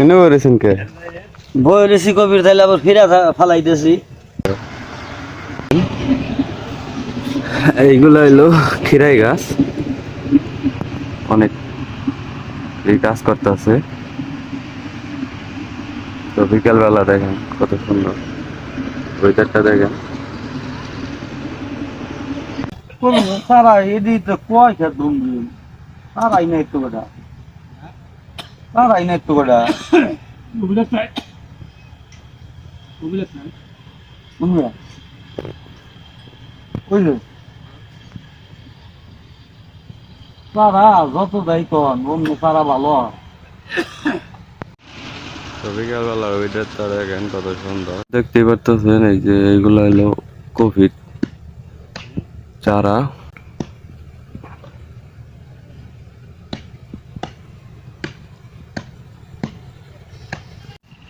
এনে করেছেন কে? রেসি কবির তাইলে আবার ফিরা ফালাইতেছি এইগুলো হইল খিরাই গাছ। অনেক এই কাজ করতেছে তো বিকাল বেলা দেখেন কত সুন্দর ওয়েদারটা দেখেন। সারা এদি তো কয়টা দুমবি সারাই নাই তো বেটা। তো বেটা বুঝলে বুঝলে সারা যত যাই কন অন্য সারা ভালো। তো বিকাল বেলা ওয়েদারটা দেখেন কত সুন্দর। দেখতেই পারতেছেন এই যে এইগুলো হলো কোভিড চারা